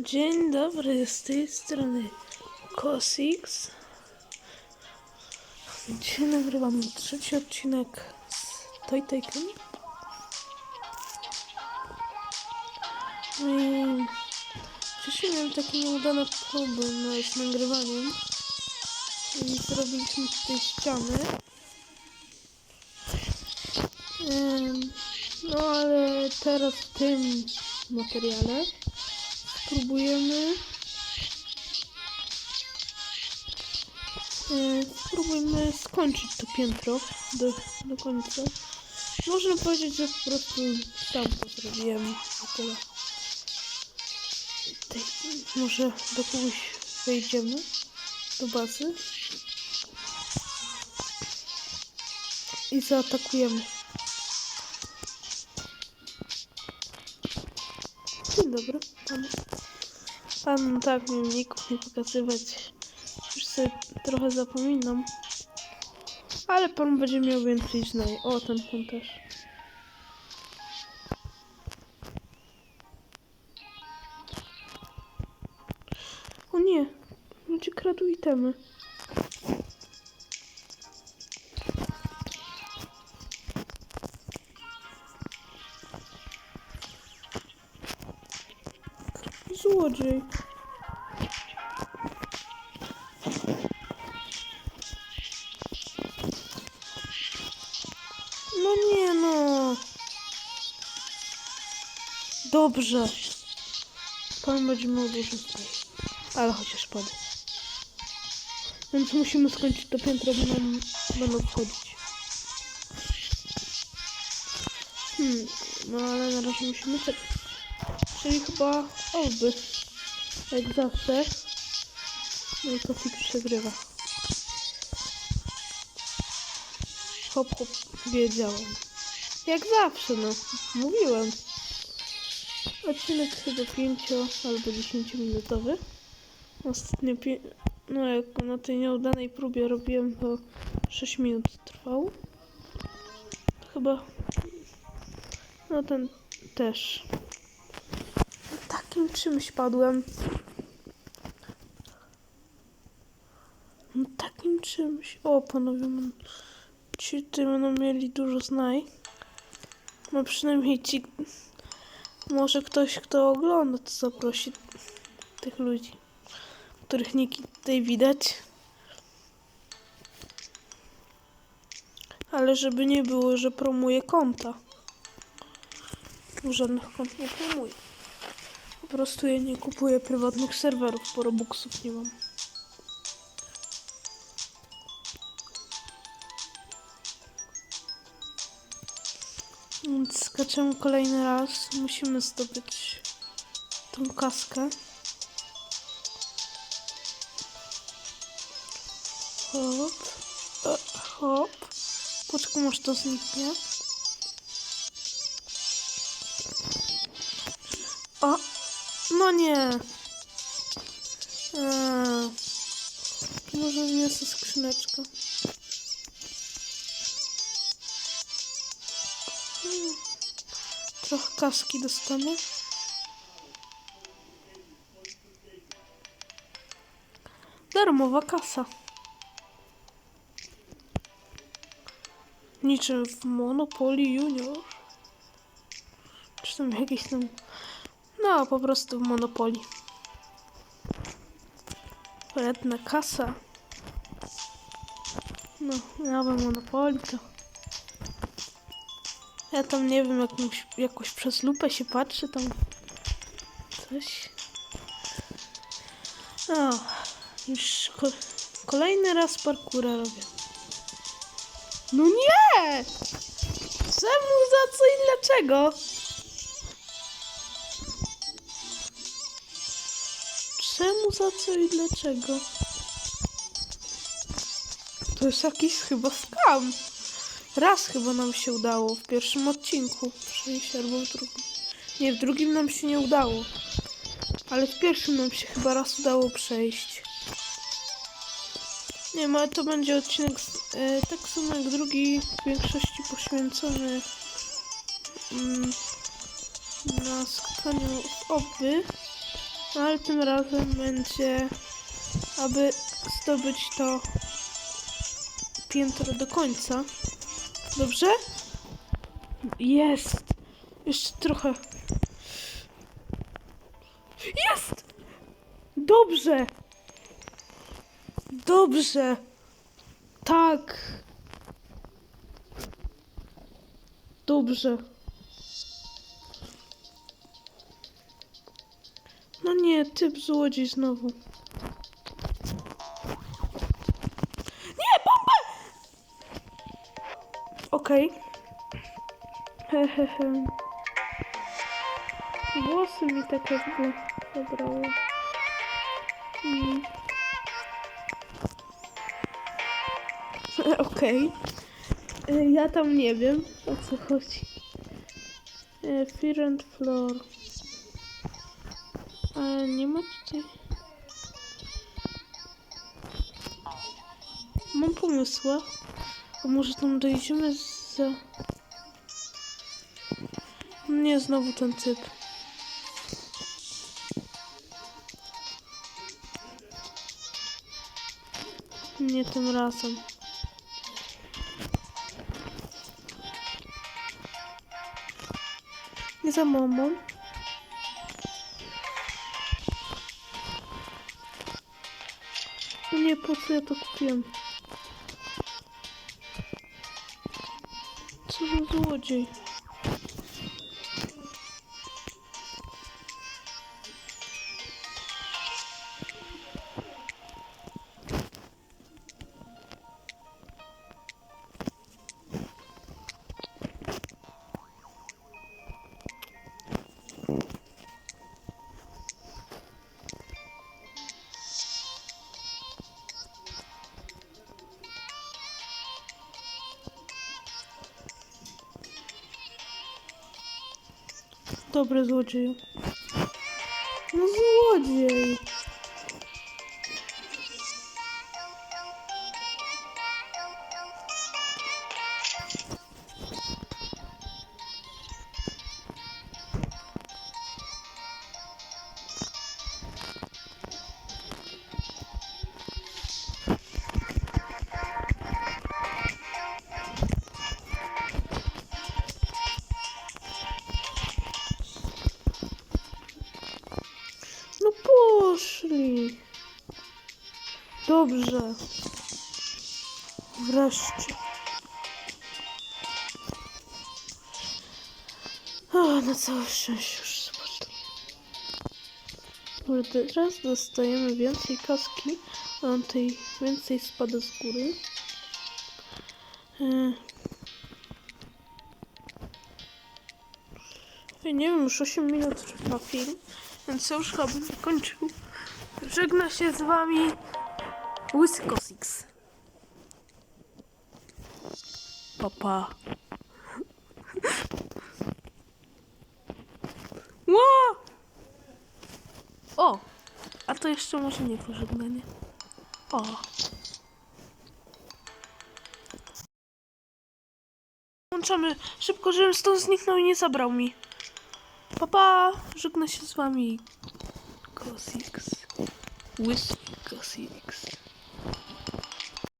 Dzień dobry, z tej strony Kosix. Dzisiaj nagrywam trzeci odcinek z Toy Tycoon. No i wcześniej miałem takie nieudane próby no, z nagrywaniem. I zrobiliśmy tutaj ściany. No ale teraz w tym materiale spróbujemy e, spróbujmy skończyć to piętro do, do końca. Można powiedzieć, że po prostu sam to zrobiłem może do kogoś wejdziemy do bazy i zaatakujemy. Dzień dobry, Pan tak mi ników nie pokazywać. Już sobie trochę zapominam. Ale pan będzie miał więcej znaj. O, ten pan też. O nie, ludzie kradł itemy. Złodziej. No nie no. Dobrze. Pan będzie miał dużo. Ale chociaż padł. Więc musimy skończyć to piętro, bo nam będą wchodzić. Hmm, no ale na razie musimy czekać. Czyli chyba oby. Jak zawsze. No i Kofik przegrywa. Hop, hop, wiedziałem. Jak zawsze, no. Mówiłem. Odcinek chyba 5 albo 10 minutowy. Ostatnio, no jak na tej nieudanej próbie robiłem, to 6 minut trwał. Chyba, no ten też. Czymś padłem. No takim czymś. O, panowie, mam- ci tutaj będą mieli dużo znaj. No przynajmniej ci, może ktoś, kto ogląda, to zaprosi tych ludzi, których niki tutaj widać. Ale żeby nie było, że promuję konta. Żadnych kont nie promuję. Po prostu ja nie kupuję prywatnych serwerów, bo robuxów nie mam. Więc skaczemy kolejny raz. Musimy zdobyć tą kaskę. Hop. E, hop. Poczekaj, może to zniknie. No nie! Eee. Może wniosę skrzyneczkę. Hmm. Trochę kaski dostanę. Darmowa kasa. Niczym w Monopoly Junior. Czy tam jakieś tam... No, po prostu w Monopoly. Jedna kasa. No, miałem Monopoly to... Ja tam nie wiem, jakąś, jakoś przez lupę się patrzy, tam coś. O, już ko kolejny raz parkura robię. No nie! Czemu, za co i dlaczego? Czemu, za co i dlaczego? To jest jakiś chyba skam. Raz chyba nam się udało w pierwszym odcinku przejść, albo w drugim. Nie, w drugim nam się nie udało. Ale w pierwszym nam się chyba raz udało przejść. Nie wiem, ale to będzie odcinek e, tak samo jak drugi w większości poświęcony mm, na skakaniu w oby. Ale tym razem będzie, aby zdobyć to piętro do końca. Dobrze? Jest! Jeszcze trochę. Jest! Dobrze! Dobrze! Tak! Dobrze. No nie, typ złodziej znowu. Nie, bomba! Okej. Hehehe. Włosy mi tak jakby zabrały. Mm. Okej. Y, Ja tam nie wiem, o co chodzi. Y, Fear and Floor. Ale nie ma tutaj... Mam pomysła. A może tam dojdziemy za... Nie, znowu ten typ. Nie tym razem. Nie za mamą. Nie, po co ja to kupiłem? Co za złodziej? Dobry złodzieju. No złodziej. Poszli. Dobrze. Wreszcie. O, na całe szczęście już zobaczli. Może teraz dostajemy więcej kaski, a on tej więcej spada z góry. Ja nie wiem, już 8 minut trwa film, więc już chyba będę kończył. Żegna się z wami Łysy Kosix. Papa. Ła! O! A to jeszcze może nie pożegnanie. O! Łączamy szybko, żebym stąd zniknął i nie zabrał mi. Papa, żegna się z wami. Kosix. Łysy Kosix.